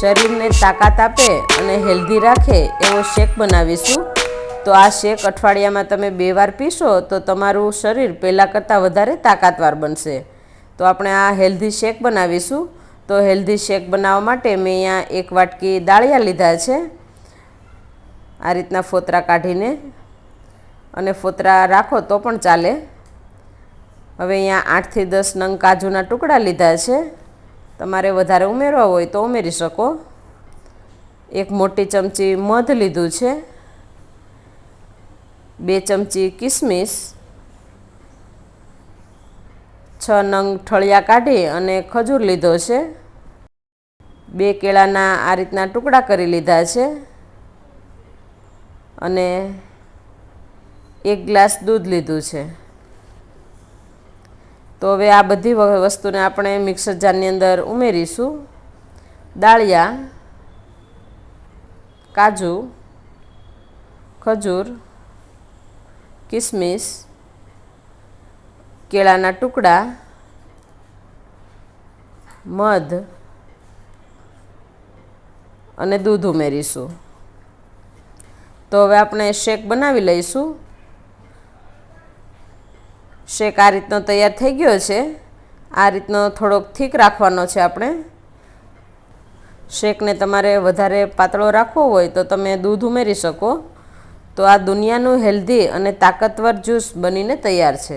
શરીરને તાકાત આપે અને હેલ્ધી રાખે એવો શેક બનાવીશું. તો આ શેક અઠવાડિયામાં તમે બે વાર પીશો તો તમારું શરીર પહેલાં કરતાં વધારે તાકાતવાર બનશે. તો આપણે આ હેલ્ધી શેક બનાવીશું. તો હેલ્ધી શેક બનાવવા માટે મેં અહીંયા એક વાટકી દાળિયા લીધા છે. આ રીતના ફોતરા કાઢીને અને ફોતરા રાખો તો પણ ચાલે. હવે અહીંયા આઠથી દસ નંગ કાજુના ટુકડા લીધા છે. તમારે વધારે ઉમેરવા હોય તો ઉમેરી શકો. એક મોટી ચમચી મધ લીધું છે. બે ચમચી કિસમિસ. છ નંગ ઠળિયા કાઢી અને ખજૂર લીધો છે. બે કેળાના આ રીતના ટુકડા કરી લીધા છે. અને એક ગ્લાસ દૂધ લીધું છે. તો હવે આ બધી વસ્તુને આપણે મિક્સર જારની અંદર ઉમેરીશું. દાળિયા, કાજુ, ખજૂર, કિસમિસ, કેળાના ટુકડા, મધ અને દૂધ ઉમેરીશું. તો હવે આપણે શેક બનાવી લઈશું. શેક આ રીતનો તૈયાર થઈ ગયો છે. આ રીતનો થોડોક થીક રાખવાનો છે આપણે. શેકને તમારે વધારે પાતળો રાખવો હોય તો તમે દૂધ ઉમેરી શકો. તો આ દુનિયાનું હેલ્ધી અને તાકતવર જ્યુસ બનીને તૈયાર છે.